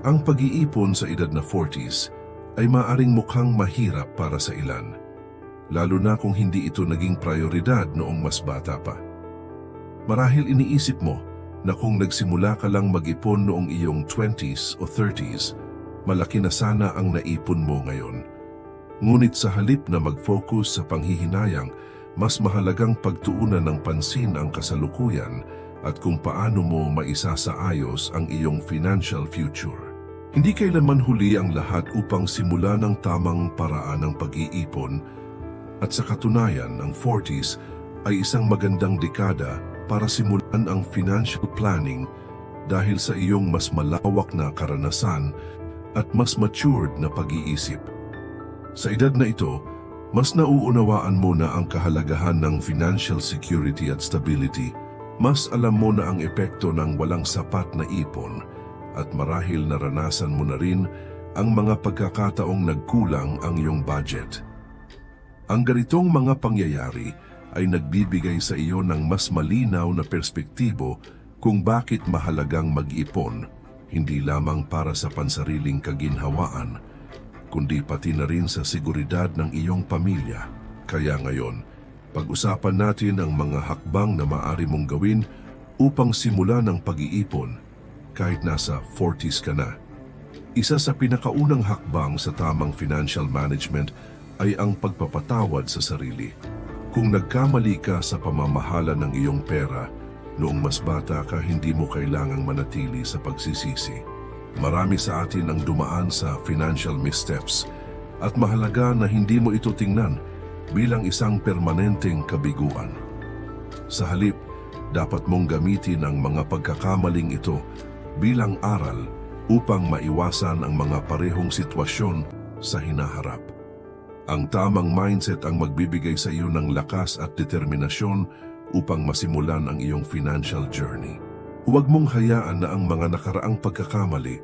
Ang pag-iipon sa edad na 40s ay maaring mukhang mahirap para sa ilan, lalo na kung hindi ito naging prioridad noong mas bata pa. Marahil iniisip mo na kung nagsimula ka lang mag-ipon noong iyong 20s o 30s, malaki na sana ang naipon mo ngayon. Ngunit sa halip na mag-focus sa panghihinayang, mas mahalagang pagtuunan ng pansin ang kasalukuyan at kung paano mo maisasaayos ang iyong financial future. Hindi kailanman huli ang lahat upang simula ng tamang paraan ng pag-iipon at sa katunayan ang 40s ay isang magandang dekada para simulan ang financial planning dahil sa iyong mas malawak na karanasan at mas matured na pag-iisip. Sa edad na ito, mas nauunawaan mo na ang kahalagahan ng financial security at stability, mas alam mo na ang epekto ng walang sapat na ipon, at marahil naranasan mo na rin ang mga pagkakataong nagkulang ang iyong budget. Ang ganitong mga pangyayari ay nagbibigay sa iyo ng mas malinaw na perspektibo kung bakit mahalagang mag-ipon, hindi lamang para sa pansariling kaginhawaan, kundi pati na rin sa seguridad ng iyong pamilya. Kaya ngayon, pag-usapan natin ang mga hakbang na maaari mong gawin upang simulan ang pag-iipon kahit nasa 40s ka na. Isa sa pinakaunang hakbang sa tamang financial management ay ang pagpapatawad sa sarili. Kung nagkamali ka sa pamamahala ng iyong pera, noong mas bata ka hindi mo kailangang manatili sa pagsisisi. Marami sa atin ang dumaan sa financial missteps at mahalaga na hindi mo ito tingnan bilang isang permanenteng kabiguan. Sa halip, dapat mong gamitin ang mga pagkakamaling ito bilang aral upang maiwasan ang mga parehong sitwasyon sa hinaharap. Ang tamang mindset ang magbibigay sa iyo ng lakas at determinasyon upang masimulan ang iyong financial journey. Huwag mong hayaan na ang mga nakaraang pagkakamali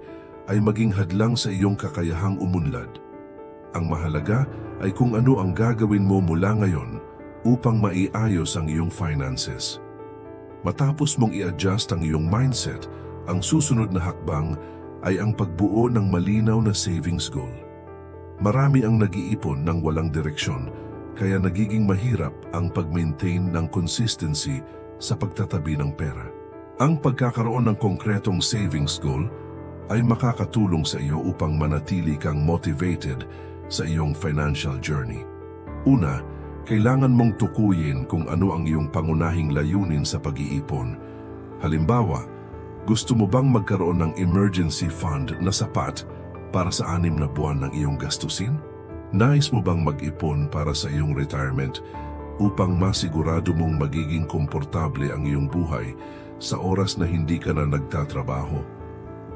ay maging hadlang sa iyong kakayahang umunlad. Ang mahalaga ay kung ano ang gagawin mo mula ngayon upang maiayos ang iyong finances. Matapos mong i-adjust ang iyong mindset, ang susunod na hakbang ay ang pagbuo ng malinaw na savings goal. Marami ang nag-iipon ng walang direksyon, kaya nagiging mahirap ang pag-maintain ng consistency sa pagtatabi ng pera. Ang pagkakaroon ng konkretong savings goal ay makakatulong sa iyo upang manatili kang motivated sa iyong financial journey. Una, kailangan mong tukuyin kung ano ang iyong pangunahing layunin sa pag-iipon. Halimbawa, gusto mo bang magkaroon ng emergency fund na sapat para sa anim na buwan ng iyong gastusin? Nais mo bang mag-ipon para sa iyong retirement upang masigurado mong magiging komportable ang iyong buhay sa oras na hindi ka na nagtatrabaho?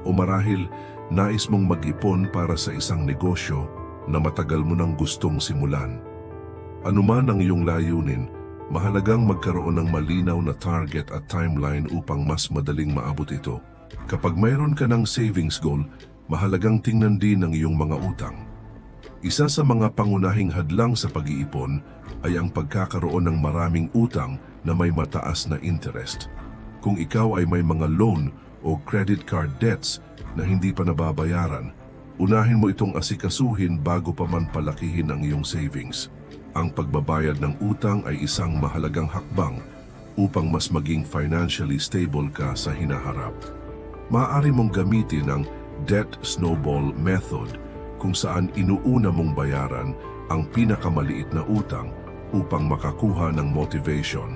O marahil, nais mong mag-ipon para sa isang negosyo na matagal mo nang gustong simulan? Anuman ang iyong layunin, mahalagang magkaroon ng malinaw na target at timeline upang mas madaling maabot ito. Kapag mayroon ka ng savings goal, mahalagang tingnan din ang iyong mga utang. Isa sa mga pangunahing hadlang sa pag-iipon ay ang pagkakaroon ng maraming utang na may mataas na interest. Kung ikaw ay may mga loan o credit card debts na hindi pa nababayaran, unahin mo itong asikasuhin bago pa man palakihin ang iyong savings. Ang pagbabayad ng utang ay isang mahalagang hakbang upang mas maging financially stable ka sa hinaharap. Maaari mong gamitin ang debt snowball method kung saan inuuna mong bayaran ang pinakamaliit na utang upang makakuha ng motivation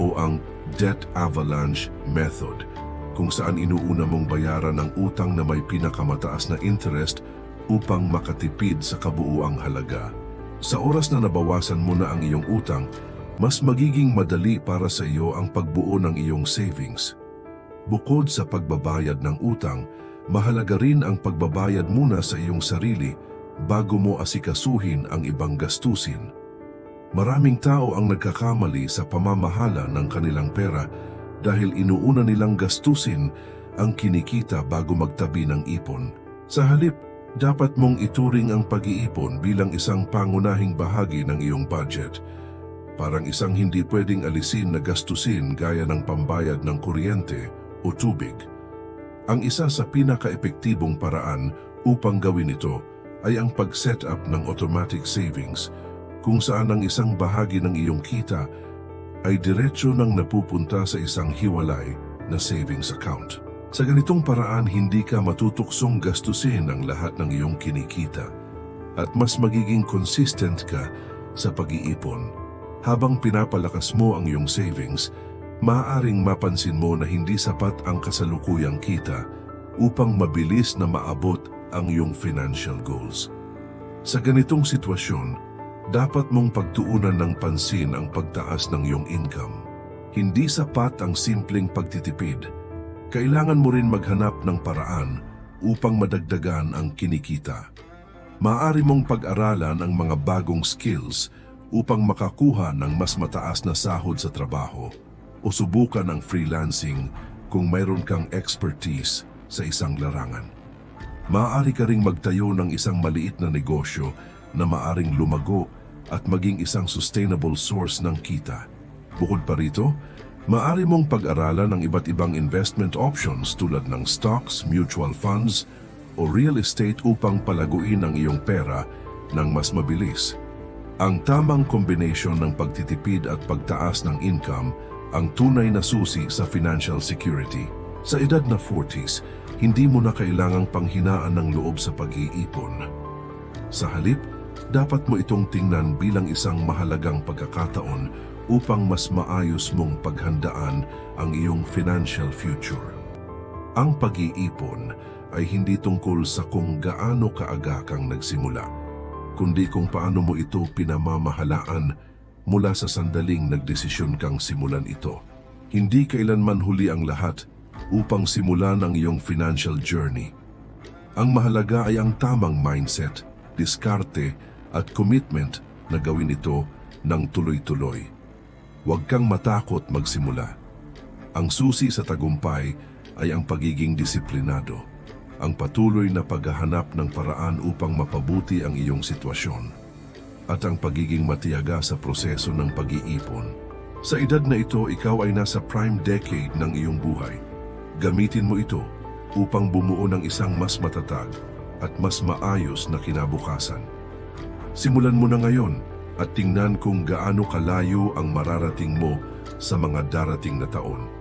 o ang debt avalanche method kung saan inuuna mong bayaran ang utang na may pinakamataas na interest upang makatipid sa kabuuang halaga. Sa oras na nabawasan mo na ang iyong utang, mas magiging madali para sa iyo ang pagbuo ng iyong savings. Bukod sa pagbabayad ng utang, mahalaga rin ang pagbabayad muna sa iyong sarili bago mo asikasuhin ang ibang gastusin. Maraming tao ang nagkakamali sa pamamahala ng kanilang pera dahil inuuna nilang gastusin ang kinikita bago magtabi ng ipon. Sa halip, dapat mong ituring ang pag-iipon bilang isang pangunahing bahagi ng iyong budget. Parang isang hindi pwedeng alisin na gastusin gaya ng pambayad ng kuryente o tubig. Ang isa sa pinaka-epektibong paraan upang gawin ito ay ang pag-set up ng automatic savings kung saan ang isang bahagi ng iyong kita ay diretsyo nang napupunta sa isang hiwalay na savings account. Sa ganitong paraan, hindi ka matutuksong gastusin ang lahat ng iyong kinikita at mas magiging consistent ka sa pag-iipon. Habang pinapalakas mo ang iyong savings, maaaring mapansin mo na hindi sapat ang kasalukuyang kita upang mabilis na maabot ang iyong financial goals. Sa ganitong sitwasyon, dapat mong pagtuunan ng pansin ang pagtaas ng iyong income. Hindi sapat ang simpleng pagtitipid. Kailangan mo rin maghanap ng paraan upang madagdagan ang kinikita. Maaari mong pag-aralan ang mga bagong skills upang makakuha ng mas mataas na sahod sa trabaho o subukan ang freelancing kung mayroon kang expertise sa isang larangan. Maaari ka ring magtayo ng isang maliit na negosyo na maaring lumago at maging isang sustainable source ng kita. Bukod pa rito, maaari mong pag-aralan ang iba't ibang investment options tulad ng stocks, mutual funds, o real estate upang palaguin ang iyong pera ng mas mabilis. Ang tamang combination ng pagtitipid at pagtaas ng income ang tunay na susi sa financial security. Sa edad na 40s, hindi mo na kailangang panghinaan ng loob sa pag-iipon. Sa halip, dapat mo itong tingnan bilang isang mahalagang pagkakataon upang mas maayos mong paghandaan ang iyong financial future. Ang pag-iipon ay hindi tungkol sa kung gaano kaaga kang nagsimula, kundi kung paano mo ito pinamamahalaan mula sa sandaling nagdesisyon kang simulan ito. Hindi kailanman huli ang lahat upang simulan ang iyong financial journey. Ang mahalaga ay ang tamang mindset, diskarte at commitment na gawin ito ng tuloy-tuloy. Huwag kang matakot magsimula. Ang susi sa tagumpay ay ang pagiging disiplinado, ang patuloy na paghahanap ng paraan upang mapabuti ang iyong sitwasyon, at ang pagiging matiyaga sa proseso ng pag-iipon. Sa edad na ito, ikaw ay nasa prime decade ng iyong buhay. Gamitin mo ito upang bumuo ng isang mas matatag at mas maayos na kinabukasan. Simulan mo na ngayon at tingnan kung gaano kalayo ang mararating mo sa mga darating na taon.